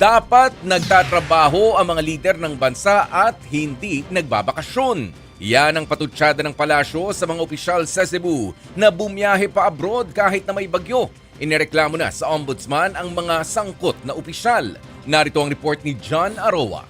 Dapat nagtatrabaho ang mga lider ng bansa at hindi nagbabakasyon. Yan ang patutsada ng palasyo sa mga opisyal sa Cebu na bumiyahe pa abroad kahit na may bagyo. Inireklamo na sa ombudsman ang mga sangkot na opisyal. Narito ang report ni John Aroa.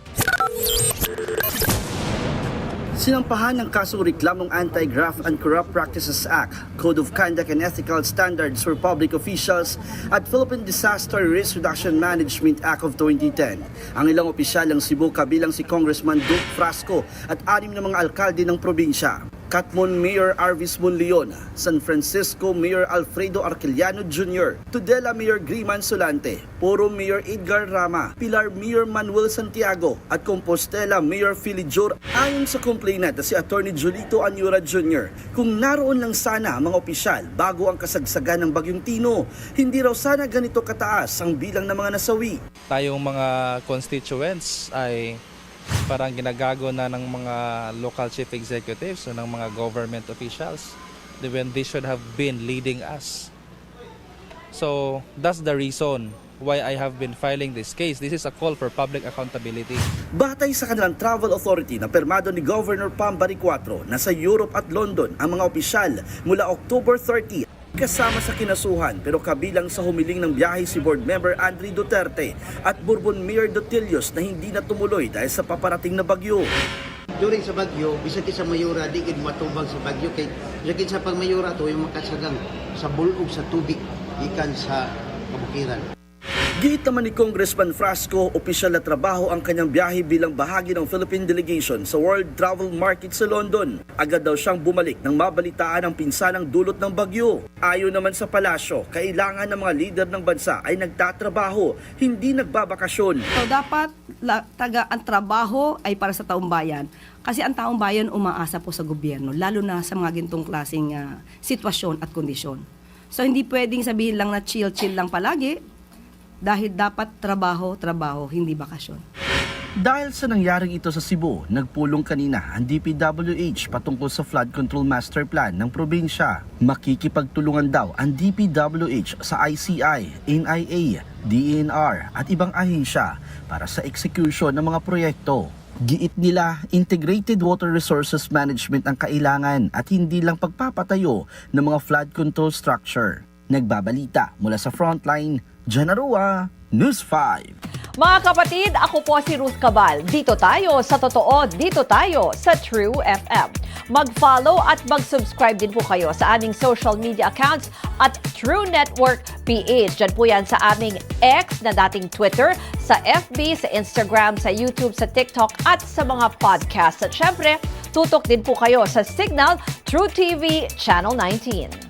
Sinampahan ng kasong reklamong Anti-Graft and Corrupt Practices Act, Code of Conduct and Ethical Standards for Public Officials at Philippine Disaster Risk Reduction Management Act of 2010. Ang ilang opisyal ng Cebu kabilang si Congressman Duke Frasco at anim na mga alkalde ng probinsya. Katmon Mayor Arvis Monleon, San Francisco Mayor Alfredo Arquiliano Jr., Tudela Mayor Griman Solante, Poro Mayor Edgar Rama, Pilar Mayor Manuel Santiago at Compostela Mayor Philly Jor ayon sa complainant na si Attorney Julito Anyura Jr. Kung naroon lang sana mga opisyal bago ang kasagsagan ng Bagyong Tino, hindi raw sana ganito kataas ang bilang ng mga nasawi. tayong mga constituents ay parang ginagago na ng mga local chief executives o ng mga government officials when they should have been leading us. So that's the reason why I have been filing this case. This is a call for public accountability. Batay sa kanilang travel authority na permado ni Governor Pam Baricuatro na sa Europe at London ang mga opisyal mula October 30 kasama sa kinasuhan pero kabilang sa humiling ng biyahe si board member Andre Duterte at Bourbon Mayor Dotilios na hindi na tumuloy dahil sa paparating na bagyo. during sa bagyo, bisag sa mayura, di matubang sa bagyo kay bisag sa pagmayura to yung makasagang sa bulog sa tubig ikan sa kabukiran. Giit naman ni Congressman Frasco, opisyal na trabaho ang kanyang biyahe bilang bahagi ng Philippine Delegation sa World Travel Market sa London. Agad daw siyang bumalik nang mabalitaan ang pinsanang dulot ng bagyo. Ayon naman sa palasyo, kailangan ng mga lider ng bansa ay nagtatrabaho, hindi nagbabakasyon. So dapat la, taga ang trabaho ay para sa taong bayan. Kasi ang taong bayan umaasa po sa gobyerno, lalo na sa mga gintong klaseng ah, sitwasyon at kondisyon. So hindi pwedeng sabihin lang na chill-chill lang palagi dahil dapat trabaho, trabaho, hindi bakasyon. Dahil sa nangyaring ito sa Cebu, nagpulong kanina ang DPWH patungkol sa flood control master plan ng probinsya. Makikipagtulungan daw ang DPWH sa ICI, NIA, DENR at ibang ahensya para sa execution ng mga proyekto. Giit nila, integrated water resources management ang kailangan at hindi lang pagpapatayo ng mga flood control structure. Nagbabalita mula sa frontline, Janarua, News 5. Mga kapatid, ako po si Ruth Cabal. Dito tayo sa totoo, dito tayo sa True FM. Mag-follow at mag-subscribe din po kayo sa aming social media accounts at True Network PH. Diyan po yan sa aming X na dating Twitter, sa FB, sa Instagram, sa YouTube, sa TikTok at sa mga podcast. At syempre, tutok din po kayo sa Signal True TV Channel 19.